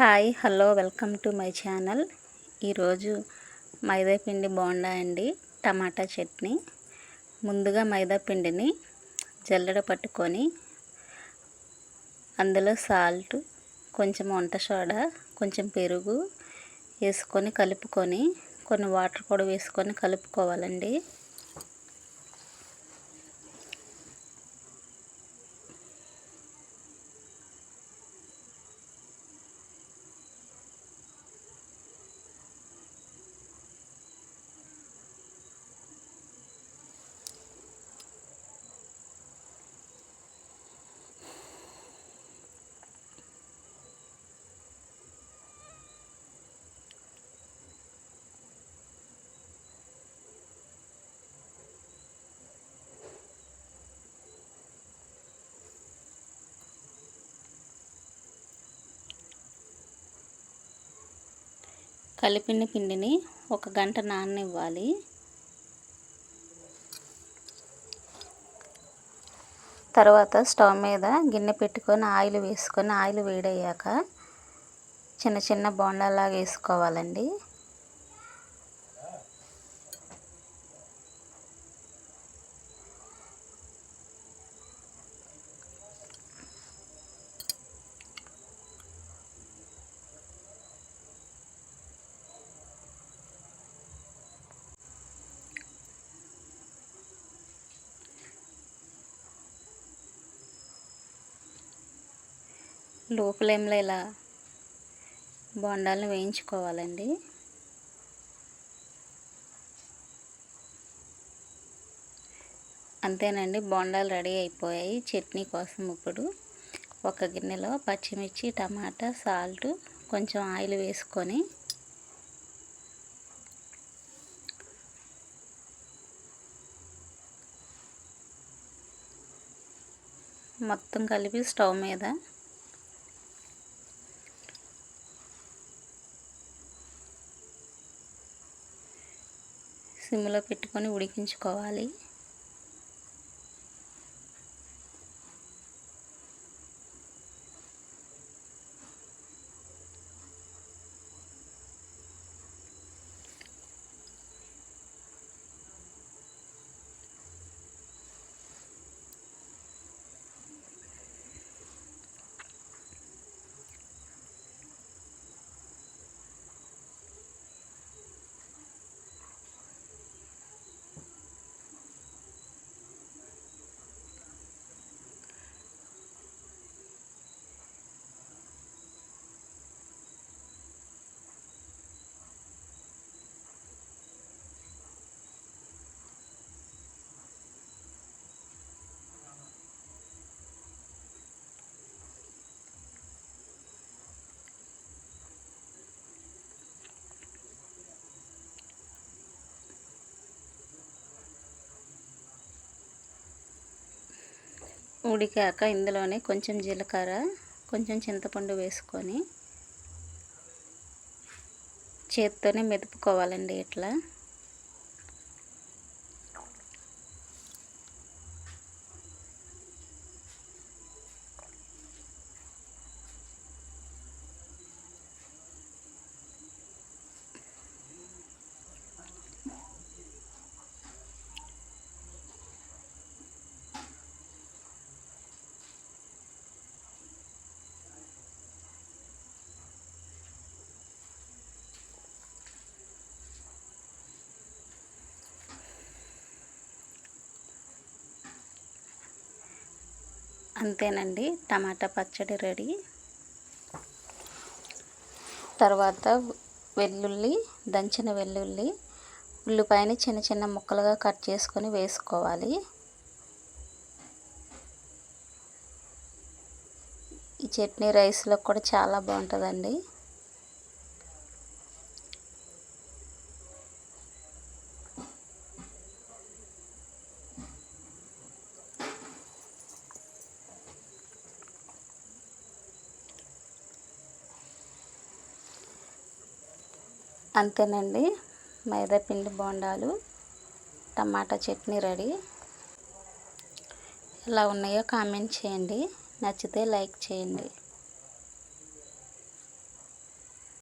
Hi hello welcome to my channel. ఈరోజు మైదా పిండి బోండా అండి టమాటా చట్నీ. ముందుగా మైదా పిండిని జల్లెడ పట్టుకొని అందులో సాల్ట్ కొంచెం వంట సోడా కొంచెం పెరుగు వేసుకొని కలుపుకొని కొన్ని వాటర్ కూడా వేసుకొని కలుపుకోవాలండి. కలిపిన పిండిని ఒక గంట నాననివ్వాలి. తర్వాత స్టవ్ మీద గిన్నె పెట్టుకొని ఆయిల్ వేసుకొని ఆయిల్ వేడయ్యాక చిన్న చిన్న బోండాలాగా వేసుకోవాలండి. లో ఫ్లేమ్లో ఇలా. బొండాలను వేయించుకోవాలండి. అంతేనండి బొండాలు రెడీ అయిపోయాయి. చట్నీ కోసం ఇప్పుడు ఒక గిన్నెలో పచ్చిమిర్చి టమాటా సాల్ట్ కొంచెం ఆయిల్ వేసుకొని మొత్తం కలిపి స్టవ్ మీద సిమ్లో పెట్టుకొని ఉడికించుకోవాలి. ఉడికాక ఇందులోనే కొంచెం జీలకర్ర కొంచెం చింతపండు వేసుకొని చేత్తోనే మెదుపుకోవాలండి ఇట్లా. అంతేనండి. టమాటా పచ్చడి రెడీ. తర్వాత వెల్లుల్లి దంచిన వెల్లుల్లి ఉల్లిపాయని చిన్న చిన్న ముక్కలుగా కట్ చేసుకొని వేసుకోవాలి. ఈ చట్నీ రైస్లో కూడా చాలా బాగుంటుందండి. అంతేనండి. మైదా పిండి బోండాలు టమాటా చట్నీ రెడీ. ఎలా ఉన్నాయో కామెంట్ చేయండి. నచ్చితే లైక్ చేయండి.